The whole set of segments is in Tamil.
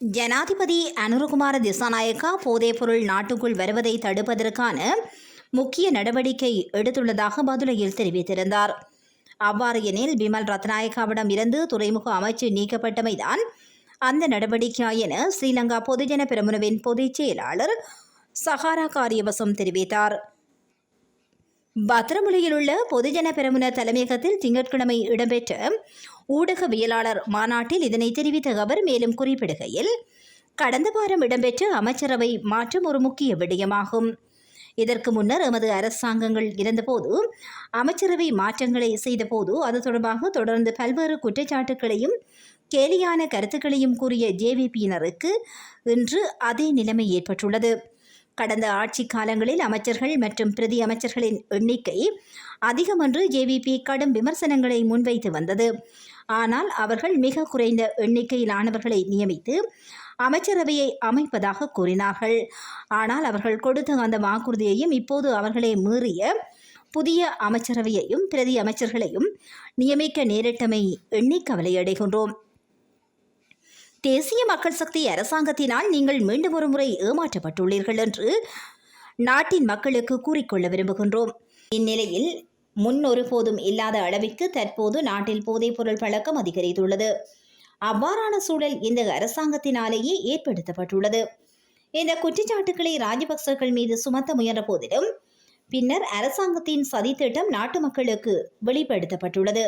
ஜனாதிபதி அனுரகுமார திசாநாயக்கா போதைப்பொருள் நாட்டுக்குள் வருவதை தடுப்பதற்கான முக்கிய நடவடிக்கை எடுத்துள்ளதாக பதுலையில் தெரிவித்திருந்தார். அவ்வாறு எனில் பிமல் ரத்நாயக்காவிடம் இருந்து துறைமுக அமைச்சு நீக்கப்பட்டமைதான் அந்த நடவடிக்கையா என ஸ்ரீலங்கா பொதுஜன பெரமுனவின் பொதுச் செயலாளர் சஹாரா காரியவசம் தெரிவித்தார். பத்திரமுலையில் உள்ள பொதுஜன பெரமுன தலைமையகத்தில் திங்கட்கிழமை இடம்பெற்ற ஊடகவியலாளர் மாநாட்டில் இதனை தெரிவித்த அவர் மேலும் குறிப்பிடுகையில் கடந்த வாரம் இடம்பெற்ற அமைச்சரவை மாற்றம் ஒரு முக்கிய விடயமாகும். இதற்கு முன்னர் எமது அரசாங்கங்கள் இருந்தபோது அமைச்சரவை மாற்றங்களை செய்தபோது அது தொடர்பாக தொடர்ந்து பல்வேறு குற்றச்சாட்டுகளையும் கேலியான கருத்துக்களையும் கூறிய ஜேவிபியினருக்கு இன்று அதே நிலைமை ஏற்பட்டுள்ளது. கடந்த ஆட்சி காலங்களில் அமைச்சர்கள் மற்றும் பிரதி அமைச்சர்களின் எண்ணிக்கை அதிகம் என்று ஜேவிபி கடும் விமர்சனங்களை முன்வைத்து வந்தது. ஆனால் அவர்கள் மிக குறைந்த எண்ணிக்கையிலானவர்களை நியமித்து அமைச்சரவையை அமைப்பதாக கூறினார்கள். ஆனால் அவர்கள் கொடுத்த அந்த வாக்குறுதியையும் இப்போது அவர்களே மீறிய புதிய அமைச்சரவையையும் பிரதி அமைச்சர்களையும் நியமிக்க நேரிட்டமை எண்ணி கவலையடைகின்றோம். தேசிய மக்கள் சக்தி அரசாங்கத்தினால் நீங்கள் மீண்டும் ஒரு முறை ஏமாற்றப்பட்டுள்ளீர்கள் என்று நாட்டின் மக்களுக்கு கூறிக்கொள்ள விரும்புகின்றோம். இந்நிலையில் முன் ஒருபோதும் இல்லாத அளவிற்கு தற்போது நாட்டில் போதைப்பொருள் பழக்கம் அதிகரித்துள்ளது. அவ்வாறான சூழல் இந்த அரசாங்கத்தினாலேயே ஏற்படுத்தப்பட்டுள்ளது. இந்த குற்றச்சாட்டுக்களை ராஜபக்சர்கள் மீது சுமத்த முயன்ற போதிலும் பின்னர் அரசாங்கத்தின் சதித்திட்டம் நாட்டு மக்களுக்கு வெளிப்படுத்தப்பட்டுள்ளது.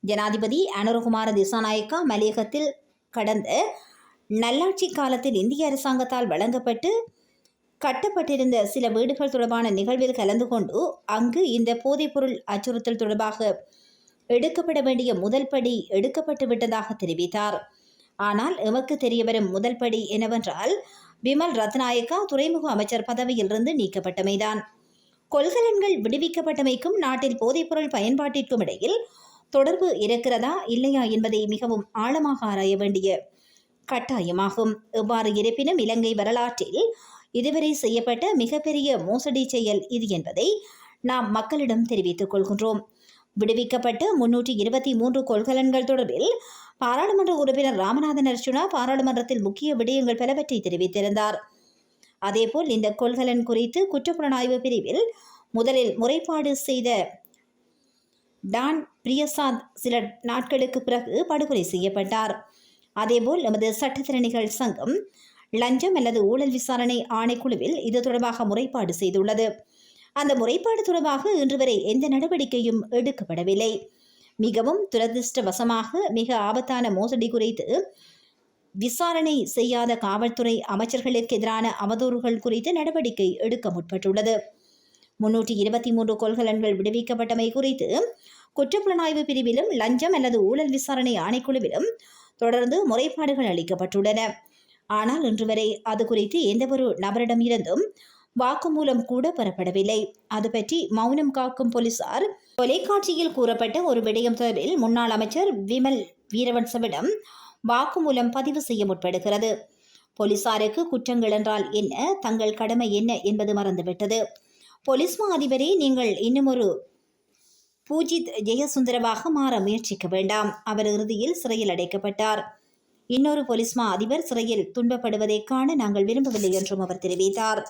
ஜனாதிபதி அனுரகுமார திசாநாயக்கா மலையகத்தில் கடந்த நல்லாட்சி காலத்தில் இந்திய அரசாங்கத்தால் வழங்கப்பட்டு கட்டப்பட்டிருந்த சில வீடுகள் தொடர்பான நிகழ்வில் கலந்து கொண்டு அங்கு இந்த போதைப்பொருள் அச்சுறுத்தல் தொடர்பாக எடுக்கப்பட வேண்டிய முதல் படி எடுக்கப்பட்டு விட்டதாக தெரிவித்தார். ஆனால் எமக்கு தெரியவரும் முதல் படி என்னவென்றால் விமல் ரத்நாயக்கா துறைமுக அமைச்சர் பதவியிலிருந்து நீக்கப்பட்டமைதான் கொள்கலன்கள் விடுவிக்கப்பட்டமைக்கும் நாட்டில் போதைப்பொருள் பயன்பாட்டிற்கும் இடையில் தொடர்பு இருக்கிறதா இல்லையா என்பதை மிகவும் ஆழமாக ஆராய வேண்டிய கட்டாயமாகும். எவ்வாறு இருப்பினும் இலங்கை வரலாற்றில் இதுவரை செய்யப்பட்ட மிகப்பெரிய மோசடி செயல் இது என்பதை நாம் மக்களிடம் தெரிவித்துக் கொள்கின்றோம். விடுவிக்கப்பட்ட முன்னூற்றி இருபத்தி மூன்று கொள்கலன்கள் தொடர்பில் பாராளுமன்ற உறுப்பினர் ராமநாதன் அர்ஜுனா பாராளுமன்றத்தில் முக்கிய விடயங்கள் பலவற்றை தெரிவித்திருந்தார். அதேபோல் இந்த கொள்கலன் குறித்து குற்றப்புலனாய்வு பிரிவில் முதலில் முறைப்பாடு செய்த டான் பிரியசாத் சில நாட்களுக்கு பிறகு படுகொலை செய்யப்பட்டார். அதேபோல் நமது சட்டத்திறனிகள் சங்கம் லஞ்சம் அல்லது ஊழல் விசாரணை ஆணைக்குழுவில் இது தொடர்பாக முறைப்பாடு செய்துள்ளது. அந்த முறைப்பாடு தொடர்பாக இன்று வரை எந்த நடவடிக்கையும் எடுக்கப்படவில்லை. மிகவும் துரதிருஷ்டவசமாக மிக ஆபத்தான மோசடி குறித்து விசாரணை செய்யாத காவல்துறை அமைச்சர்களுக்கு எதிரான அவதூறுகள் குறித்து நடவடிக்கை எடுக்க முற்பட்டுள்ளது. முன்னூற்றி இருபத்தி மூன்று கொள்கலன்கள் விடுவிக்கப்பட்டமை குறித்து குற்றப்புலனாய்வு பிரிவிலும் லஞ்சம் அல்லது ஊழல் விசாரணை ஆணைக்குழுவிலும் தொடர்ந்து முறைப்பாடுகள் அளிக்கப்பட்டுள்ளன. ஆனால் இன்று வரை அது குறித்து எந்தவொரு நபரிடம் இருந்தும் வாக்குமூலம் கூட பெறப்படவில்லை. அது பற்றி மௌனம் காக்கும் போலீசார் தொலைக்காட்சியில் கூறப்பட்ட ஒரு விடயம் தொடர்பில் முன்னாள் அமைச்சர் விமல் வீரவன்சவிடம் வாக்குமூலம் பதிவு செய்ய முற்படுகிறது. போலீசாருக்கு குற்றங்கள் என்றால் என்ன? தங்கள் கடமை என்ன? என்பது மறந்துவிட்டது. போலீஸ் மா அதிபரே நீங்கள் இன்னும் ஒரு பூஜித் ஜெயசுந்தரவாக மாற முயற்சிக்க வேண்டாம். அவர் இறுதியில் சிறையில் அடைக்கப்பட்டார். இன்னொரு போலீஸ்மா அதிபர் சிறையில் துன்பப்படுவதைக் காண நாங்கள் விரும்பவில்லை என்றும் அவர் தெரிவித்தார்.